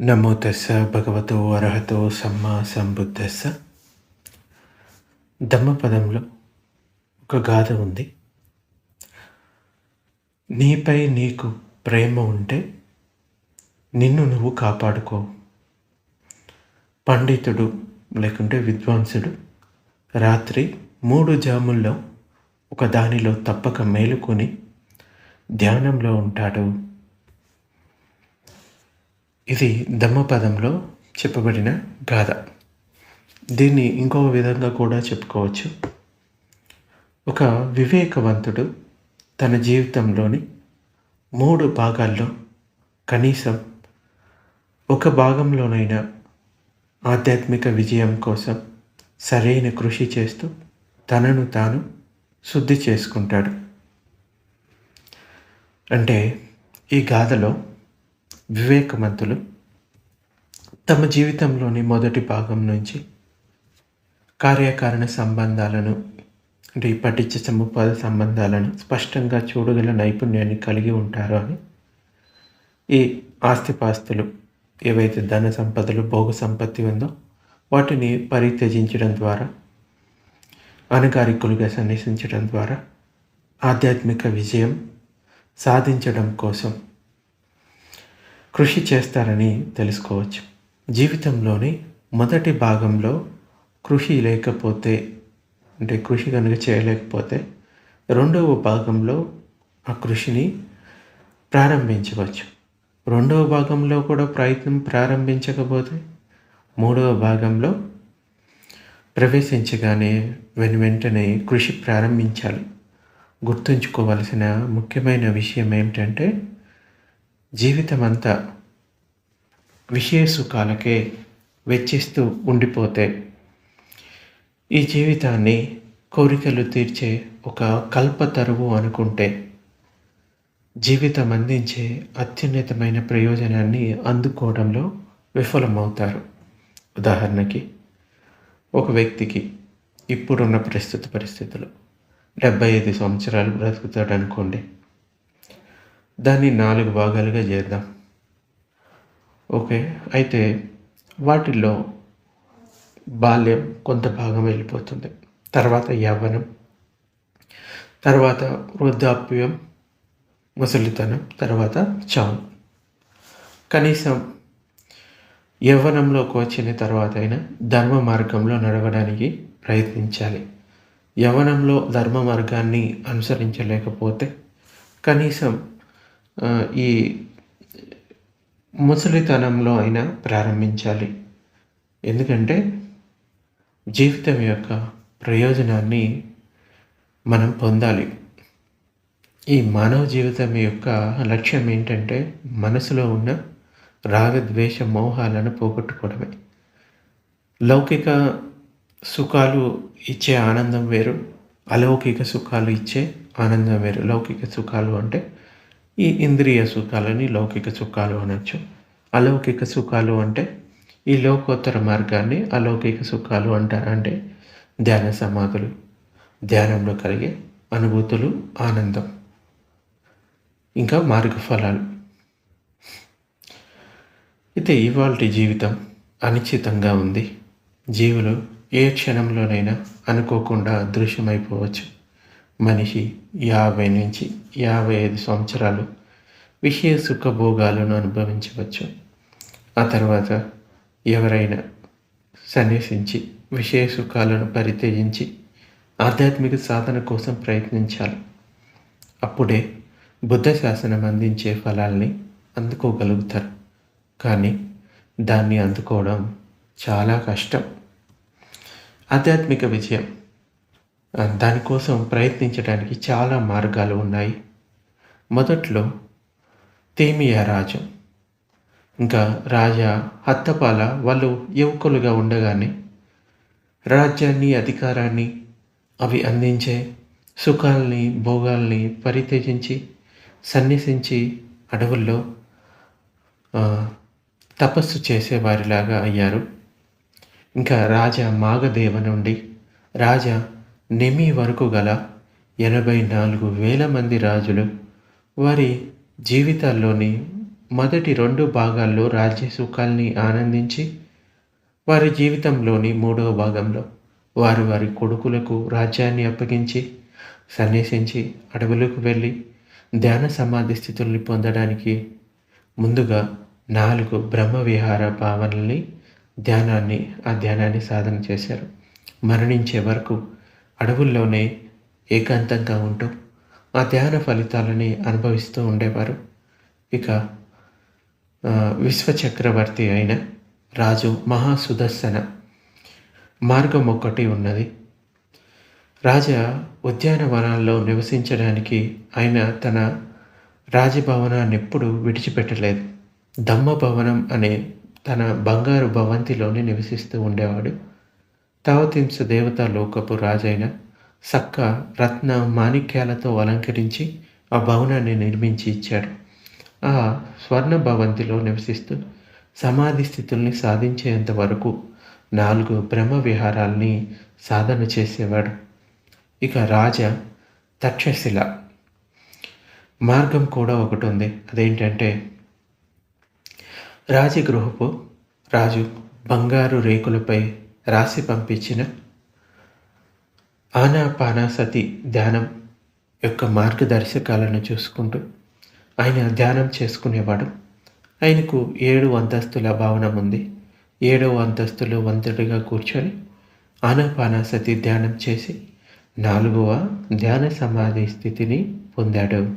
నమో తెస్స భగవతో అర్హతో సమ్మా సంబుద్ధస్స ధమ్మపదంలో ఒక గాథ ఉంది. నీపై నీకు ప్రేమ ఉంటే నిన్ను నువ్వు కాపాడుకో. పండితుడు లేకుంటే విద్వాంసుడు రాత్రి మూడు జాముల్లో ఒక దానిలో తప్పక మేలుకొని ధ్యానంలో ఉంటాడు. ఇది ధమ్మపదంలో చెప్పబడిన గాథ. దీన్ని ఇంకో విధంగా కూడా చెప్పుకోవచ్చు. ఒక వివేకవంతుడు తన జీవితంలోని మూడు భాగాల్లో కనీసం ఒక భాగంలోనైనా ఆధ్యాత్మిక విజయం కోసం సరైన కృషి చేస్తూ తనను తాను శుద్ధి చేసుకుంటాడు. అంటే ఈ గాథలో వివేకవంతులు తమ జీవితంలోని మొదటి భాగం నుంచి కార్యకారణ సంబంధాలను అంటే ఈ పటిచ్చ సముపాద సంబంధాలను స్పష్టంగా చూడగల నైపుణ్యాన్ని కలిగి ఉంటారు అని ఈ ఆస్తిపాస్తులు ఏవైతే ధన సంపదలు భోగ సంపత్తి ఉందో వాటిని పరిత్యజించడం ద్వారా అనగారికులుగా సన్నిహించడం ద్వారా ఆధ్యాత్మిక విజయం సాధించడం కోసం కృషి చేస్తారని తెలుసుకోవచ్చు. జీవితంలోని మొదటి భాగంలో కృషి లేకపోతే అంటే కృషి కనుక చేయలేకపోతే రెండవ భాగంలో ఆ కృషిని ప్రారంభించవచ్చు. రెండవ భాగంలో కూడా ప్రయత్నం ప్రారంభించకపోతే మూడవ భాగంలో ప్రవేశించగానే వెను వెంటనే కృషి ప్రారంభించాలి. గుర్తుంచుకోవాల్సిన ముఖ్యమైన విషయం ఏమిటంటే జీవితం అంతా విషయ సుఖాలకే వెచ్చిస్తూ ఉండిపోతే ఈ జీవితాన్ని కోరికలు తీర్చే ఒక కల్పతరువు అనుకుంటే జీవితం అందించే అత్యున్నతమైన ప్రయోజనాన్ని అందుకోవడంలో విఫలమవుతారు. ఉదాహరణకి ఒక వ్యక్తికి ఇప్పుడున్న ప్రస్తుత పరిస్థితులు. డెబ్బై ఐదు సంవత్సరాలు బ్రతుకుతాడు అనుకోండి దాన్ని నాలుగు భాగాలుగా చేద్దాం. ఓకే అయితే వాటిల్లో బాల్యం కొంత భాగం వెళ్ళిపోతుంది. తర్వాత యవ్వనం తర్వాత వృద్ధాప్యం ముసలితనం తర్వాత చావు. కనీసం యవ్వనంలోకి వచ్చిన తర్వాత అయినా ధర్మ మార్గంలో నడవడానికి ప్రయత్నించాలి. యవ్వనంలో ధర్మ మార్గాన్ని అనుసరించలేకపోతే కనీసం ఈ ముసలితనంలో అయినా ప్రారంభించాలి. ఎందుకంటే జీవితం యొక్క ప్రయోజనాన్ని మనం పొందాలి. ఈ మానవ జీవితం యొక్క లక్ష్యం ఏంటంటే మనసులో ఉన్న రాగద్వేష మోహాలను పోగొట్టుకోవడమే. లౌకిక సుఖాలు ఇచ్చే ఆనందం వేరు అలౌకిక సుఖాలు ఇచ్చే ఆనందం వేరు. లౌకిక సుఖాలు అంటే ఈ ఇంద్రియ సుఖాలని లౌకిక సుఖాలు అనొచ్చు. అలౌకిక సుఖాలు అంటే ఈ లోకోత్తర మార్గాన్ని అలౌకిక సుఖాలు అంటారు. అంటే ధ్యాన సమాధులు ధ్యానంలో కలిగే అనుభూతులు ఆనందం. ఇంకా మార్గఫలాలు. అయితే ఇవాళ జీవితం అనిశ్చితంగా ఉంది. జీవులు ఏ క్షణంలోనైనా అనుకోకుండా అదృశ్యమైపోవచ్చు. మనిషి యాభై నుంచి యాభై ఐదు సంవత్సరాలు విషయ సుఖభోగాలను అనుభవించవచ్చు. ఆ తర్వాత ఎవరైనా సన్యసించి విషయ సుఖాలను పరిత్యజించి ఆధ్యాత్మిక సాధన కోసం ప్రయత్నించాలి. అప్పుడే బుద్ధ శాసనం అందించే ఫలాల్ని అందుకోగలుగుతారు. కానీ దాన్ని అందుకోవడం చాలా కష్టం. ఆధ్యాత్మిక విజయం దానికోసం ప్రయత్నించడానికి చాలా మార్గాలు ఉన్నాయి. మొదట్లో తేమియా రాజు ఇంకా రాజా హత్తపాల వాళ్ళు యువకులుగా ఉండగానే రాజ్యాన్ని అధికారాన్ని అవి అందించే సుఖాల్ని భోగాల్ని పరిత్యజించి సన్నిసించి అడవుల్లో తపస్సు చేసేవారిలాగా అయ్యారు. ఇంకా రాజా మాగదేవ నుండి రాజా నెమి వరకు గల ఎనభై నాలుగు వేల మంది రాజులు వారి జీవితాల్లోని మొదటి రెండు భాగాల్లో రాజ్య సుఖాల్ని ఆనందించి వారి జీవితంలోని మూడవ భాగంలో వారు వారి కొడుకులకు రాజ్యాన్ని అప్పగించి సన్యాసించి అడవులకు వెళ్ళి ధ్యాన సమాధి స్థితుల్ని పొందడానికి ముందుగా నాలుగు బ్రహ్మ విహార భావనల్ని ధ్యానాన్ని ఆ ధ్యానాన్ని సాధన చేశారు. మరణించే వరకు అడవుల్లోనే ఏకాంతంగా ఉంటూ ఆ ధ్యాన ఫలితాలని అనుభవిస్తూ ఉండేవారు. ఇక విశ్వచక్రవర్తి అయిన రాజు మహాసుదర్శన మార్గం ఒక్కటి ఉన్నది. రాజా ఉద్యానవనాల్లో నివసించడానికి ఆయన తన రాజభవనాన్ని ఎప్పుడు విడిచిపెట్టలేదు. దమ్మ భవనం అనే తన బంగారు భవంతిలోనే నివసిస్తూ ఉండేవాడు. తావతింస దేవత లోకపు రాజైన సక్క రత్న మాణిక్యాలతో అలంకరించి ఆ భవనాన్ని నిర్మించి ఇచ్చాడు. ఆ స్వర్ణ భవంతిలో నివసిస్తూ సమాధి స్థితుల్ని సాధించేంత వరకు నాలుగు బ్రహ్మ విహారాల్ని సాధన చేసేవాడు. ఇక రాజ తక్షశిల. మార్గం కూడా ఒకటి ఉంది అదేంటంటే రాజగృహపు రాజు బంగారు రేకులపై రాసి పంపించిన ఆనాపానాసతి ధ్యానం యొక్క మార్గదర్శకాలను చూసుకుంటూ ఆయన ధ్యానం చేసుకునేవాడు. ఆయనకు ఏడు అంతస్తుల భవనం ఉంది. ఏడవ అంతస్తులో వంతుడిగా కూర్చొని ఆనాపానాసతి ధ్యానం చేసి నాలుగవ ధ్యాన సమాధి స్థితిని పొందాడు.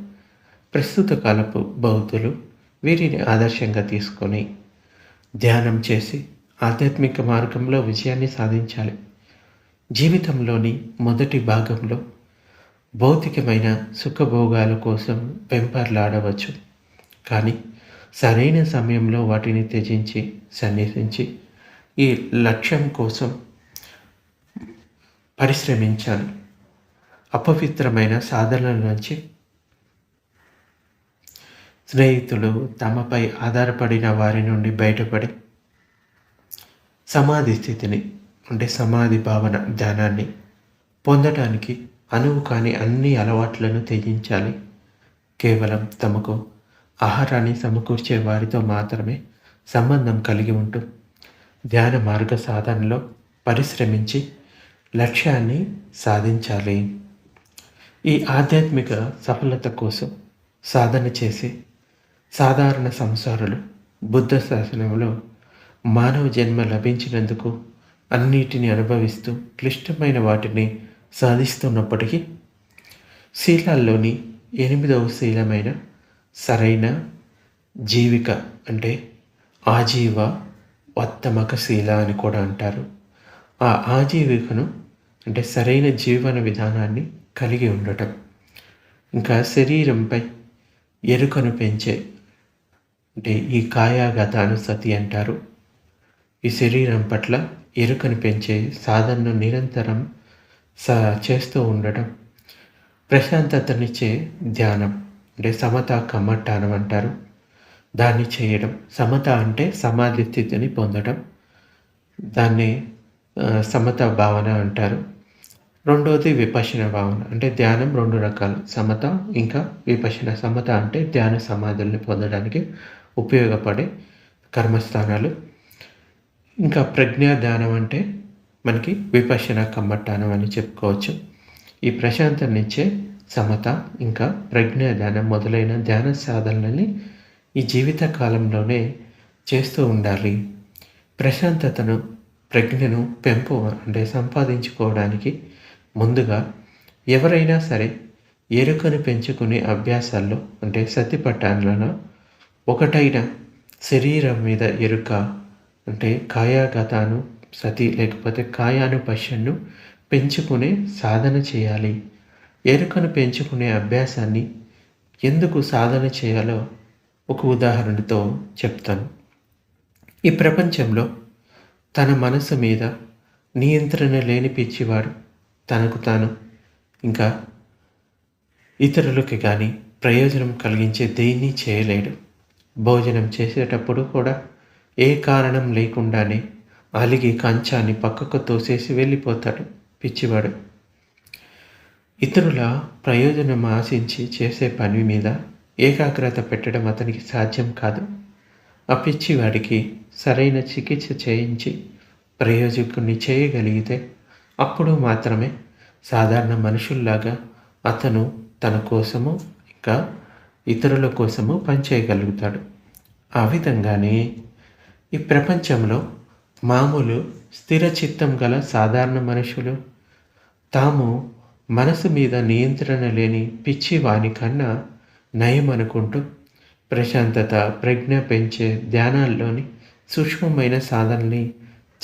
ప్రస్తుత కాలపు బౌద్ధులు వీరిని ఆదర్శంగా తీసుకొని ధ్యానం చేసి ఆధ్యాత్మిక మార్గంలో విజయాన్ని సాధించాలి. జీవితంలోని మొదటి భాగంలో భౌతికమైన సుఖభోగాల కోసం పెంపర్లాడవచ్చు కానీ సరైన సమయంలో వాటిని త్యజించి సన్నిధించి ఈ లక్ష్యం కోసం పరిశ్రమించాలి. అపవిత్రమైన సాధనల నుంచి స్నేహితులు తమపై ఆధారపడిన వారి నుండి బయటపడి సమాధి స్థితిని అంటే సమాధి భావన ధ్యానాన్ని పొందటానికి అనువు కాని అన్ని అలవాట్లను త్యజించాలి. కేవలం తమకు ఆహారాన్ని సమకూర్చే వారితో మాత్రమే సంబంధం కలిగి ఉంటూ ధ్యాన మార్గ సాధనలో పరిశ్రమించి లక్ష్యాన్ని సాధించాలి. ఈ ఆధ్యాత్మిక సఫలత కోసం సాధన చేసి సాధారణ సంసారులు బుద్ధ శాసనంలో మానవ జన్మ లభించినందుకు అన్నిటిని అనుభవిస్తూ క్లిష్టమైన వాటిని సాధిస్తున్నప్పటికీ శీలాల్లోని ఎనిమిదవ శీలమైన సరైన జీవిక అంటే ఆజీవ వత్తమక శీల అని కూడా అంటారు. ఆ ఆజీవికను అంటే సరైన జీవన విధానాన్ని కలిగి ఉండటం. ఇంకా శరీరంపై ఎరుకను పెంచే అంటే ఈ కాయాగతానుసతి అంటారు. ఈ శరీరం పట్ల ఎరుకను పెంచే సాధనను నిరంతరం స చేస్తూ ఉండటం ప్రశాంతతనిచ్చే ధ్యానం అంటే సమత కమ్మట్టానం అంటారు దాన్ని చేయడం సమత అంటే సమాధి స్థితిని పొందడం దాన్ని సమత భావన అంటారు. రెండవది విపశన భావన అంటే ధ్యానం రెండు రకాలు సమత ఇంకా విపశన. సమత అంటే ధ్యాన సమాధుల్ని పొందడానికి ఉపయోగపడే కర్మస్థానాలు. ఇంకా ప్రజ్ఞా ధ్యానం అంటే మనకి విపశన కమ్మట్టానం అని చెప్పుకోవచ్చు. ఈ ప్రశాంతనిచ్చే సమత ఇంకా ప్రజ్ఞా మొదలైన ధ్యాన సాధనలని ఈ జీవిత కాలంలోనే చేస్తూ ఉండాలి. ప్రశాంతతను ప్రజ్ఞను పెంపు అంటే సంపాదించుకోవడానికి ముందుగా ఎవరైనా సరే ఎరుకను పెంచుకునే అభ్యాసాల్లో అంటే సతి పట్టాలలో ఒకటైన శరీరం మీద ఎరుక అంటే కాయాగతాను సతి లేకపోతే కాయాను పశ్యన్ను పెంచుకునే సాధన చేయాలి. ఎరుకను పెంచుకునే అభ్యాసాన్ని ఎందుకు సాధన చేయాలో ఒక ఉదాహరణతో చెప్తాను. ఈ ప్రపంచంలో తన మనసు మీద నియంత్రణ లేని పిచ్చివాడు తనకు తాను ఇంకా ఇతరులకి కానీ ప్రయోజనం కలిగించే దేన్ని చేయలేడు. భోజనం చేసేటప్పుడు కూడా ఏ కారణం లేకుండానే అలిగి కంచాన్ని పక్కకు తోసేసి వెళ్ళిపోతాడు పిచ్చివాడు. ఇతరుల ప్రయోజనం ఆశించి చేసే పని మీద ఏకాగ్రత పెట్టడం అతనికి సాధ్యం కాదు. ఆ పిచ్చివాడికి సరైన చికిత్స చేయించి ప్రయోజకుని చేయగలిగితే అప్పుడు మాత్రమే సాధారణ మనుషుల్లాగా అతను తన కోసము ఇంకా ఇతరుల కోసము పనిచేయగలుగుతాడు. ఆ విధంగానే ఈ ప్రపంచంలో మామూలు స్థిర చిత్తం గల సాధారణ మనుషులు తాము మనసు మీద నియంత్రణ లేని పిచ్చి వాని కన్నా నయం అనుకుంటూ ప్రశాంతత ప్రజ్ఞ పెంచే ధ్యానాల్లోని సూక్ష్మమైన సాధనని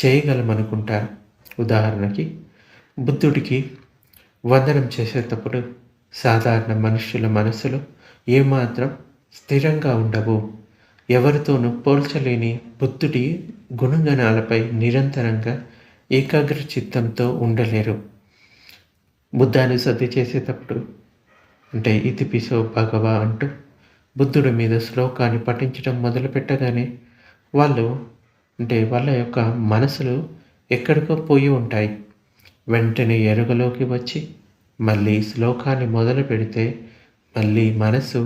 చేయగలమనుకుంటారు. ఉదాహరణకి బుద్ధుడికి వందనం చేసేటప్పుడు సాధారణ మనుషుల మనసులు ఏమాత్రం స్థిరంగా ఉండవు. ఎవరితోనూ పోల్చలేని బుద్ధుడి గుణగణాలపై నిరంతరంగా ఏకాగ్ర చిత్తంతో ఉండలేరు. బుద్ధాన్ని సర్ది చేసేటప్పుడు అంటే ఇతిపిసో భగవ అంటూ బుద్ధుడి మీద శ్లోకాన్ని పఠించడం మొదలుపెట్టగానే వాళ్ళు అంటే వాళ్ళ యొక్క మనసులు ఎక్కడికో పోయి ఉంటాయి. వెంటనే ఎరుగలోకి వచ్చి మళ్ళీ శ్లోకాన్ని మొదలు పెడితే మళ్ళీ మనసు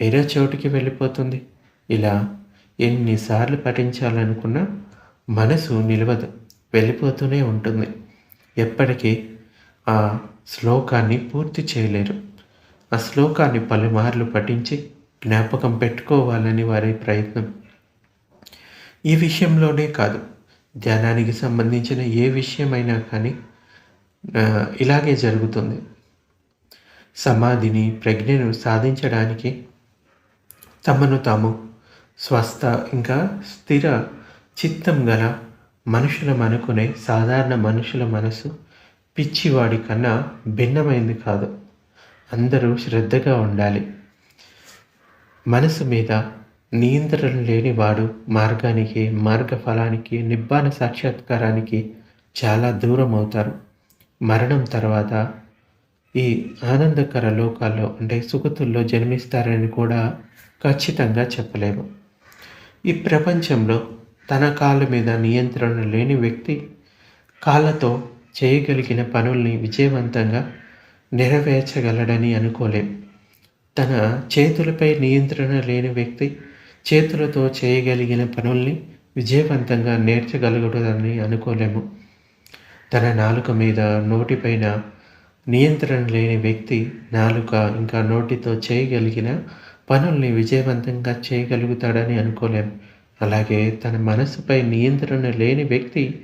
వేరే చోటికి వెళ్ళిపోతుంది. ఇలా ఎన్నిసార్లు పఠించాలనుకున్నా మనసు నిలవదు వెళ్ళిపోతూనే ఉంటుంది. ఎప్పటికీ ఆ శ్లోకాన్ని పూర్తి చేయలేరు. ఆ శ్లోకాన్ని పలుమార్లు పఠించి జ్ఞాపకం పెట్టుకోవాలని వారి ప్రయత్నం. ఈ విషయంలోనే కాదు ధ్యానానికి సంబంధించిన ఏ విషయమైనా కానీ ఇలాగే జరుగుతుంది. సమాధిని ప్రజ్ఞను సాధించడానికి తమను తాము స్వస్థ ఇంకా స్థిర చిత్తం గల మనుషులం అనుకునే సాధారణ మనుషుల మనసు పిచ్చివాడి కన్నా భిన్నమైంది కాదు. అందరూ శ్రద్ధగా ఉండాలి. మనసు మీద నియంత్రణ లేనివాడు మార్గానికి మార్గ ఫలానికి నిబ్బాన సాక్షాత్కారానికి చాలా దూరం అవుతారు. మరణం తర్వాత ఈ ఆనందకర లోకాల్లో అంటే సుఖతుల్లో జన్మిస్తారని కూడా ఖచ్చితంగా చెప్పలేము. ఈ ప్రపంచంలో తన కాళ్ళ మీద నియంత్రణ లేని వ్యక్తి కాళ్ళతో చేయగలిగిన పనుల్ని విజయవంతంగా నెరవేర్చగలడని అనుకోలేం. తన చేతులపై నియంత్రణ లేని వ్యక్తి చేతులతో చేయగలిగిన పనుల్ని విజయవంతంగా నేర్చగలగడని అనుకోలేము. తన నాలుక మీద నోటిపైన నియంత్రణ లేని వ్యక్తి నాలుక ఇంకా నోటితో చేయగలిగిన పనుల్ని విజయవంతంగా చేయగలుగుతాడని అనుకోలేం. అలాగే తన మనసుపై నియంత్రణ లేని వ్యక్తి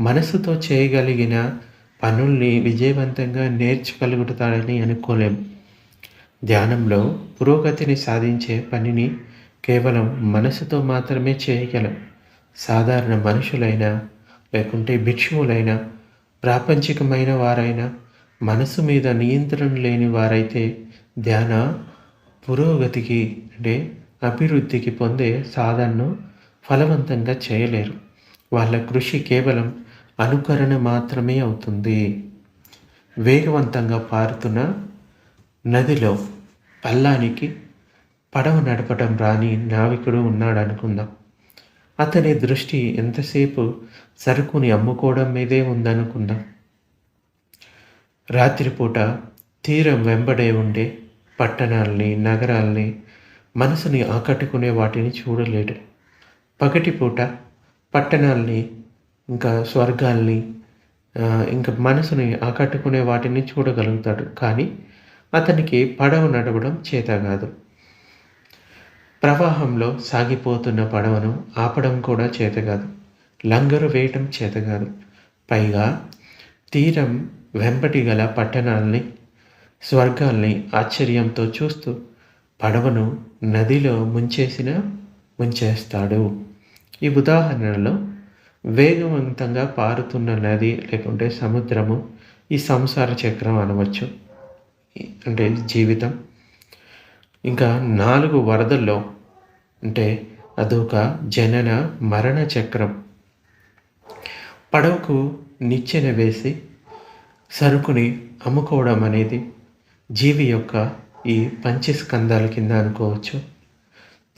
మనసుతో చేయగలిగిన పనుల్ని విజయవంతంగా నేర్చుగలుగుతాడని అనుకోలేం. ధ్యానంలో పురోగతిని సాధించే పనిని కేవలం మనసుతో మాత్రమే చేయగలం. సాధారణ మనుషులైనా లేకుంటే భిక్షువులైనా ప్రాపంచికమైన వారైనా మనసు మీద నియంత్రణ లేని వారైతే ధ్యాన పురోగతికి అంటే అభివృద్ధికి పొందే సాధనను ఫలవంతంగా చేయలేరు. వాళ్ళ కృషి కేవలం అనుకరణ మాత్రమే అవుతుంది. వేగవంతంగా పారుతున్న నదిలో పల్లానికి పడవ నడపడం రాని నావికుడు ఉన్నాడు అనుకుందాం అతని దృష్టి ఎంతసేపు సరుకుని అమ్ముకోవడం మీదే ఉందనుకుందాం. రాత్రిపూట తీరం వెంబడే ఉండే పట్టణాలని నగరాల్ని మనసుని ఆకట్టుకునే వాటిని చూడలేడు. పగటిపూట పట్టణాల్ని ఇంకా స్వర్గాల్ని ఇంకా మనసుని ఆకట్టుకునే వాటిని చూడగలుగుతాడు. కానీ అతనికి పడవ నడవడం చేత కాదు. ప్రవాహంలో సాగిపోతున్న పడవను ఆపడం కూడా చేత కాదు. లంగరు వేయటం చేత కాదు. పైగా తీరం వెంబటి గల పట్టణాల్ని స్వర్గాల్ని ఆశ్చర్యంతో చూస్తూ పడవను నదిలో ముంచేసిన ముంచేస్తాడు. ఈ ఉదాహరణలో వేగవంతంగా పారుతున్న నది లేకుంటే సముద్రము ఈ సంసార చక్రం అనవచ్చు. అంటే జీవితం. ఇంకా నాలుగు వరదల్లో అంటే అదొక జనన మరణ చక్రం. పడవకు నిచ్చెన వేసి సరుకుని అమ్ముకోవడం అనేది జీవి యొక్క ఈ పంచస్కందాల కింద అనుకోవచ్చు.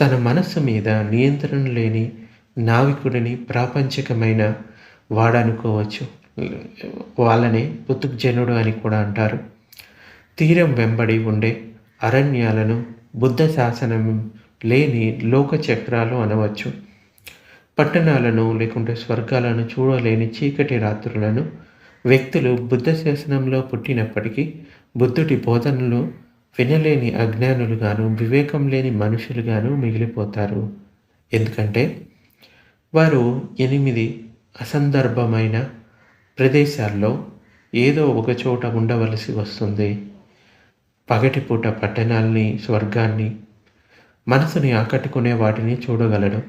తన మనస్సు మీద నియంత్రణ లేని నావికుడిని ప్రాపంచికమైన వాడనుకోవచ్చు వాళ్ళని పుతుక్జనుడు అని కూడా అంటారు. తీరం వెంబడి ఉండే అరణ్యాలను బుద్ధ శాసనం లేని లోక చక్రాలు అనవచ్చు. పట్టణాలను లేకుంటే స్వర్గాలను చూడలేని చీకటి రాత్రులను వ్యక్తులు బుద్ధ శాసనంలో పుట్టినప్పటికీ బుద్ధుడి బోధనలు వినలేని అజ్ఞానులుగాను వివేకం లేని మనుషులుగాను మిగిలిపోతారు. ఎందుకంటే వారు ఎనిమిది అసందర్భమైన ప్రదేశాల్లో ఏదో ఒక చోట ఉండవలసి వస్తుంది. పగటిపూట పట్టణాల్ని స్వర్గాన్ని మనసుని ఆకట్టుకునే వాటిని చూడగలడు.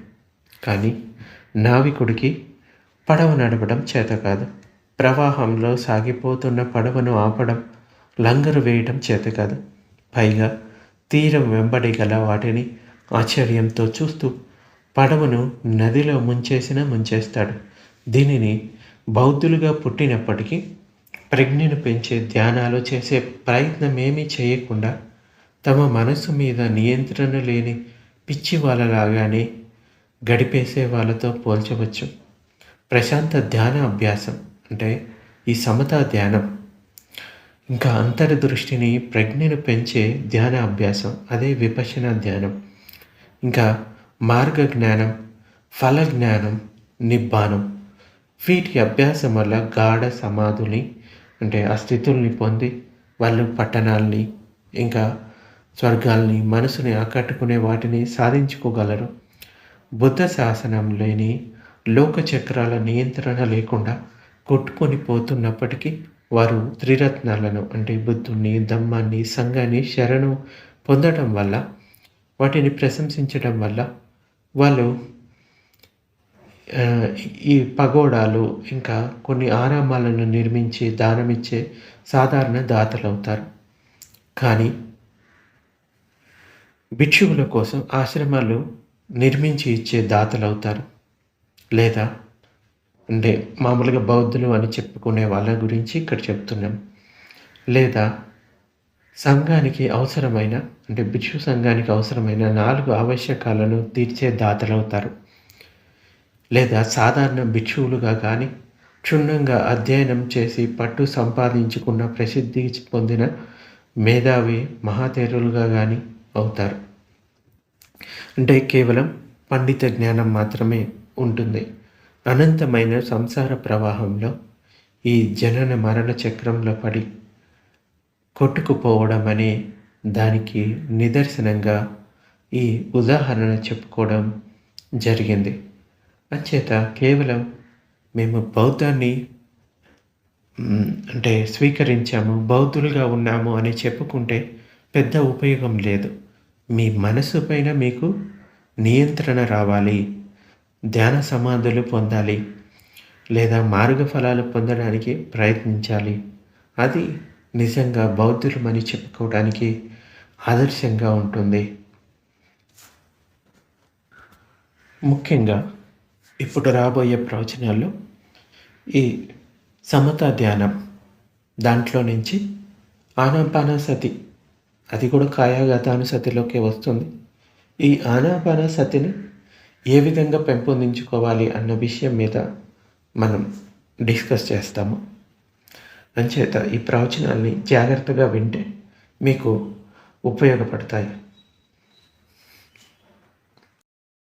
కానీ నావికుడికి పడవ నడపడం చేత కాదు. ప్రవాహంలో సాగిపోతున్న పడవను ఆపడం లంగరు వేయడం చేత కాదు. పైగా తీరం వెంబడి గల వాటిని ఆశ్చర్యంతో చూస్తూ పడవను నదిలో ముంచేసిన ముంచేస్తాడు. దీనిని బౌద్ధులుగా పుట్టినప్పటికీ ప్రజ్ఞను పెంచే ధ్యానాలు చేసే ప్రయత్నం ఏమీ చేయకుండా తమ మనసు మీద నియంత్రణ లేని పిచ్చి వాళ్ళలాగానే గడిపేసే వాళ్ళతో పోల్చవచ్చు. ప్రశాంత ధ్యాన అభ్యాసం అంటే ఈ సమతా ధ్యానం ఇంకా అంతర్దృష్టిని ప్రజ్ఞను పెంచే ధ్యాన అభ్యాసం అదే విపశన ధ్యానం. ఇంకా మార్గ జ్ఞానం ఫల జ్ఞానం నిబ్బానం వీటి అభ్యాసం వల్ల గాఢ సమాధుల్ని అంటే ఆ స్థితుల్ని పొంది వాళ్ళు పట్టణాల్ని ఇంకా స్వర్గాల్ని మనసుని ఆకట్టుకునే వాటిని సాధించుకోగలరు. బుద్ధ శాసనం లేని లోక చక్రాల నియంత్రణ లేకుండా కొట్టుకొని పోతున్నప్పటికీ వారు త్రిరత్నాలను అంటే బుద్ధుణ్ణి దమ్మాన్ని సంఘాన్ని శరణు పొందడం వల్ల వాటిని ప్రశంసించడం వల్ల వాళ్ళు ఈ పగోడాలు ఇంకా కొన్ని ఆరామాలను నిర్మించి దానమిచ్చే సాధారణ దాతలు అవుతారు కానీ భిక్షువుల కోసం ఆశ్రమాలు నిర్మించి ఇచ్చే దాతలు అవుతారు లేదా అంటే మామూలుగా బౌద్ధులు అని చెప్పుకునే వాళ్ళ గురించి ఇక్కడ చెప్తున్నాం. లేదా సంఘానికి అవసరమైన అంటే భిక్షు సంఘానికి అవసరమైన నాలుగు ఆవశ్యకాలను తీర్చే దాతలవుతారు. లేదా సాధారణ భిక్షువులుగా కానీ క్షుణ్ణంగా అధ్యయనం చేసి పట్టు సంపాదించుకున్న ప్రసిద్ధి పొందిన మేధావి మహాతేరులుగా కానీ అవుతారు. అంటే కేవలం పండిత జ్ఞానం మాత్రమే ఉంటుంది. అనంతమైన సంసార ప్రవాహంలో ఈ జనన మరణ చక్రంలో పడి కొట్టుకుపోవడం అనే దానికి నిదర్శనంగా ఈ ఉదాహరణ చెప్పుకోవడం జరిగింది. అంచేత కేవలం మేము బౌద్ధాన్ని అంటే స్వీకరించాము బౌద్ధులుగా ఉన్నాము అని చెప్పుకుంటే పెద్ద ఉపయోగం లేదు. మీ మనసు పైన మీకు నియంత్రణ రావాలి. ధ్యాన సమాధులు పొందాలి లేదా మార్గ ఫలాలు పొందడానికి ప్రయత్నించాలి. అది నిజంగా బౌద్ధులమని చెప్పుకోవడానికి ఆదర్శంగా ఉంటుంది. ముఖ్యంగా ఇప్పుడు రాబోయే ప్రవచనాల్లో ఈ సమత ధ్యానం దాంట్లో నుంచి ఆనాపానసతి అది కూడా కాయాగతానుసతిలోకి వస్తుంది. ఈ ఆనాపానసతిని ఏ విధంగా పెంపొందించుకోవాలి అన్న విషయం మీద మనం డిస్కస్ చేస్తాము. అంచేత ఈ ప్రవచనాల్ని జాగ్రత్తగా వింటే మీకు ఉపయోగపడతాయి.